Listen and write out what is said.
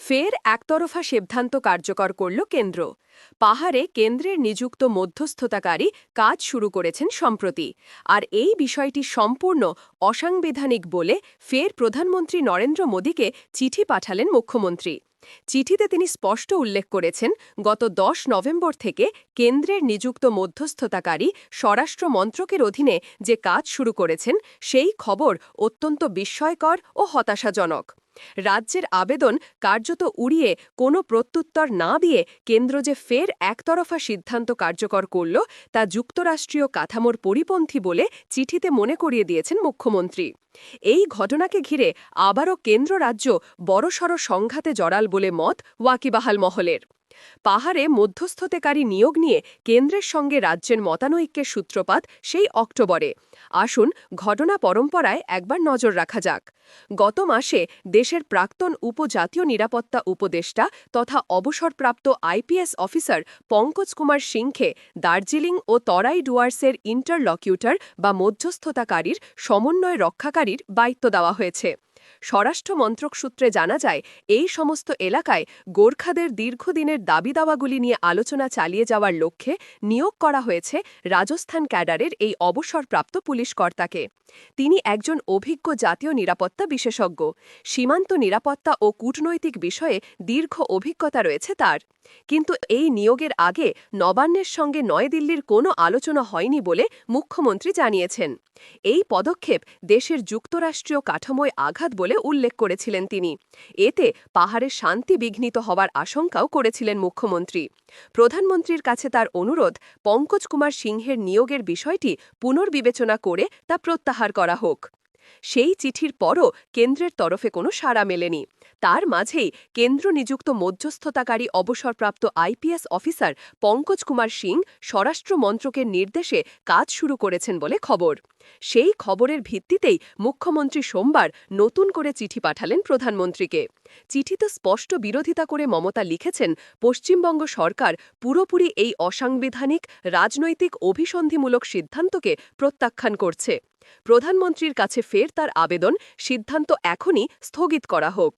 ফের একতরফা সিদ্ধান্ত কার্যকর করল কেন্দ্র। পাহাড়ে কেন্দ্রের নিযুক্ত মধ্যস্থতাকারী কাজ শুরু করেছেন সম্প্রতি। আর এই বিষয়টি সম্পূর্ণ অসাংবিধানিক বলে ফের প্রধানমন্ত্রী নরেন্দ্র মোদীকে চিঠি পাঠালেন মুখ্যমন্ত্রী। চিঠিতে তিনি স্পষ্ট উল্লেখ করেছেন, গত দশ নভেম্বর থেকে কেন্দ্রের নিযুক্ত মধ্যস্থতাকারী স্বরাষ্ট্র মন্ত্রকের অধীনে যে কাজ শুরু করেছেন, সেই খবর অত্যন্ত বিস্ময়কর ও হতাশাজনক। রাজ্যের আবেদন কার্যত উড়িয়ে কোনো প্রত্যুত্তর না দিয়ে কেন্দ্র যে ফের একতরফা সিদ্ধান্ত কার্যকর করল, তা যুক্তরাষ্ট্রীয় কাঠামোর পরিপন্থী বলে চিঠিতে মনে করিয়ে দিয়েছেন মুখ্যমন্ত্রী। এই ঘটনাকে ঘিরে আবারও কেন্দ্র রাজ্য বড়সড় সংঘাতে জড়াল বলে মত ওয়াকিবাহাল মহলের। পাহাড়ে মধ্যস্থতাকারী নিয়োগ নিয়ে কেন্দ্রের সঙ্গে রাজ্যের মতানৈক্যের সূত্রপাত সেই অক্টোবরে। আসুন ঘটনা পরম্পরায় একবার নজর রাখা যাক। গত মাসে দেশের প্রাক্তন উপজাতীয় নিরাপত্তা উপদেষ্টা তথা অবসরপ্রাপ্ত আইপিএস অফিসার পঙ্কজ কুমার সিংকে দার্জিলিং ও তরাই ডুয়ার্সের ইন্টারলকিউটর বা মধ্যস্থতাকারীর সমন্বয় রক্ষাকারীর দায়িত্ব দেওয়া হয়েছে। স্বরাষ্ট্র মন্ত্রক সূত্রে জানা যায়, এই সমস্ত এলাকায় গোর্খাদের দীর্ঘদিনের দাবি দাওয়াগুলি নিয়ে আলোচনা চালিয়ে যাওয়ার লক্ষ্যে নিয়োগ করা হয়েছে রাজস্থান ক্যাডারের এই অবসরপ্রাপ্ত পুলিশ কর্তাকে। তিনি একজন অভিজ্ঞ জাতীয় নিরাপত্তা বিশেষজ্ঞ। সীমান্ত নিরাপত্তা ও কূটনৈতিক বিষয়ে দীর্ঘ অভিজ্ঞতা রয়েছে তার। কিন্তু এই নিয়োগের আগে নবান্নের সঙ্গে নয়াদিল্লির কোনো আলোচনা হয়নি বলে মুখ্যমন্ত্রী জানিয়েছেন। এই পদক্ষেপ দেশের যুক্তরাষ্ট্রীয় কাঠামোয় আঘাত বলে উল্লেখ করেছিলেন তিনি। এতে পাহাড়ের শান্তি বিঘ্নিত হওয়ার আশঙ্কাও করেছিলেন মুখ্যমন্ত্রী। প্রধানমন্ত্রীর কাছে তার অনুরোধ, পঙ্কজ কুমার সিংহের নিয়োগের বিষয়টি পুনর্বিবেচনা করে তা প্রত্যাহার করা হোক। সেই চিঠির পরও কেন্দ্রের তরফে কোনো সাড়া মেলেনি। তার মাঝেই কেন্দ্র নিযুক্ত মধ্যস্থতাকারী অবসরপ্রাপ্ত আইপিএস অফিসার পঙ্কজ কুমার সিং স্বরাষ্ট্র মন্ত্রকের নির্দেশে কাজ শুরু করেছেন বলে খবর। সেই খবরের ভিত্তিতেই মুখ্যমন্ত্রী সোমবার নতুন করে চিঠি পাঠালেন প্রধানমন্ত্রীকে। চিঠিতে স্পষ্ট বিরোধিতা করে মমতা লিখেছেন, পশ্চিমবঙ্গ সরকার পুরোপুরি এই অসাংবিধানিক, রাজনৈতিক অভিসন্ধিমূলক সিদ্ধান্তকে প্রত্যাখ্যান করছে। প্রধানমন্ত্রীর কাছে ফের তার আবেদন সিদ্ধান্ত এখনই স্থগিত করা হোক।